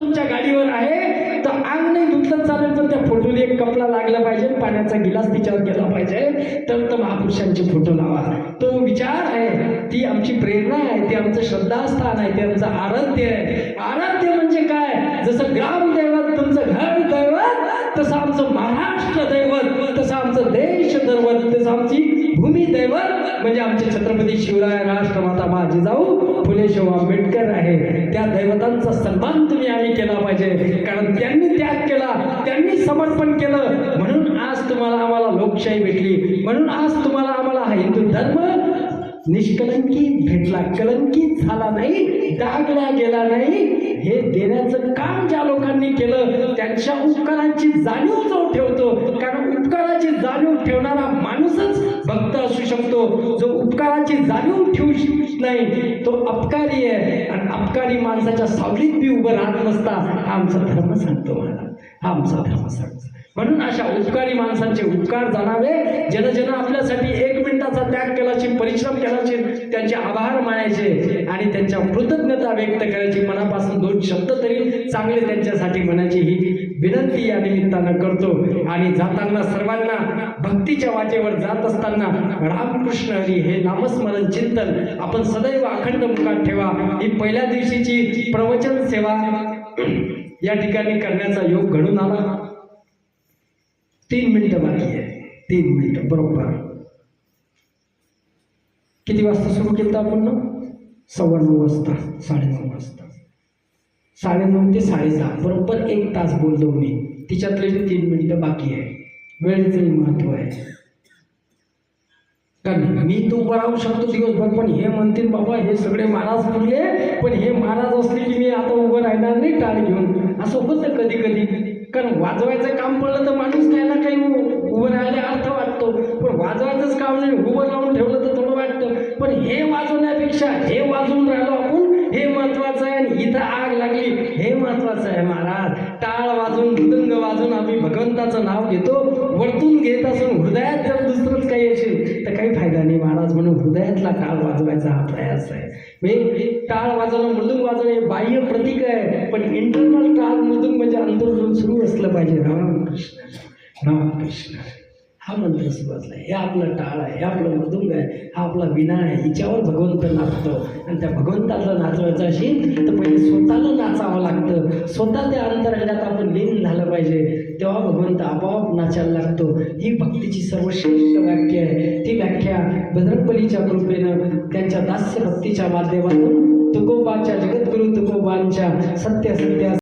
तुमच्या गाडीवर आहे तर अंग नाही धुतलं चालेल पण त्या फोटोला एक कपडा लागला पाहिजे पाण्याचा गिलास तिच्यावर गेला पाहिजे. तर तर महापुरुषांचे फोटो लावा. तो विचार आहे ती आमची प्रेरणा आहे ते आमचं श्रद्धास्थान आहे ते आमचं आराध्य आहे. आराध्य म्हणजे काय? जसं ग्रामदैवत तुमचं घर दैवत तसं आमचं महाराष्ट्र दैवत तसं आमचं देश दैवत तसं आमची भूमी दैवत म्हणजे आमचे छत्रपती शिवराय राष्ट्रमाता माझी जाऊ फुले शिव आंबेडकर आहे. त्या दैवतांचा सन्मान तुम्ही आम्ही केला पाहिजे. कारण त्यांनी त्याग केला त्यांनी समर्पण केलं. म्हणून आज तुम्हाला आम्हाला लोकशाही भेटली. म्हणून आज तुम्हाला आम्हाला हा हिंदू धर्म निष्कलंकी भेटला. कलंकित झाला नाही डागला गेला नाही हे देण्याचं काम ज्या लोकांनी केलं त्यांच्या उपकारांची जाणीव जो ठेवतो कारण उपकाराची जाणीव ठेवणारा माणूसच भक्त असू शकतो. जो उपकाराची जाणीव ठेवू नाही तो अपकारी आहे. आणि अपकारी माणसाच्या सावलीत बी उभं राहत नसता हा आमचा धर्म सांगतो मला हा आमचा धर्म सांगतो म्हणून अशा उपकारी माणसांचे उपकार जाणावे. जन जन आपल्यासाठी एक मिनिटाचा त्याग केलाची परिश्रम केलाची त्यांचे आभार मानायचे आणि त्यांच्या कृतज्ञता व्यक्त करायची. मनापासून दोन शब्द तरी चांगले त्यांच्यासाठी म्हणायची. ही विनंती या निमित्तानं करतो. आणि जाताना सर्वांना भक्तीच्या वाटेवर जात असताना रामकृष्ण हरी हे नामस्मरण चिंतन आपण सदैव अखंड मुखात ठेवा. ही पहिल्या दिवशीची प्रवचन सेवा या ठिकाणी करण्याचा योग घडून आला. तीन मिनिटं बाकी आहे तीन मिनिटं बरोबर. किती वाजता सुरू केलं आपण? ना सव्वा नऊ वाजता साडेनऊ वाजता. साडेनऊ ते साडेसहा बरोबर एक तास बोललो मी तिच्यातले तीन मिनिटं बाकी आहे. वेळेचंही महत्त्व आहे. कारण मी तो उभा राहू शकतो दिवसभर पण हे म्हणतील बाबा हे सगळे महाराज बोलले पण हे महाराज असले की मी आता उभं राहणार नाही टाळ घेऊन. असं होतं कधी कधी कारण वाजवायचं काम पडलं तर माणूस काही ना काही उ- उभं राहायला अर्थ वाटतो पण वाजवायचंच काम नाही उभं राहून ठेवलं तर थोडं वाटतं पण हे वाजवण्यापेक्षा हे वाजवून राहिलो आपण हे महत्वाचं आहे. आणि इथं आग लागली हे महत्वाचं आहे महाराज. टाळ वाजून मृदंग वाजून आम्ही भगवंताचं नाव घेतो. वरतून घेत असून हृदयात जर दुसरंच काही असेल तर काही फायदा नाही महाराज. म्हणून हृदयातला टाळ वाजवायचा हा प्रयास आहे. म्हणजे टाळ वाजवणं मृदुंग वाजवणं हे बाह्य प्रतीक आहे. पण इंटरनल टाळ मृदुंग म्हणजे अंतर्गत सुरू असलं पाहिजे. रामकृष्ण रामकृष्ण. हा मंत्र सुरुवातला हे आपलं टाळ आहे हे आपलं मृदुंग आहे हा आपला विना आहे. हिच्यावर भगवंत नाचतो. आणि त्या भगवंताला नाचवायचं असेल तर पहिले स्वतःला नाचावं लागतं. स्वतः त्या अंतरंगात आपण लीन झालं पाहिजे. तेव्हा भगवंत आपोआप नाचायला लागतो. ही भक्तीची सर्वश्रेष्ठ व्याख्या आहे. ती व्याख्या भद्रपलीच्या कृपेनं त्यांच्या दास्य भक्तीच्या माध्यमातून तुकोबाच्या जगद्गुरु तुकोबांच्या सत्य सत्या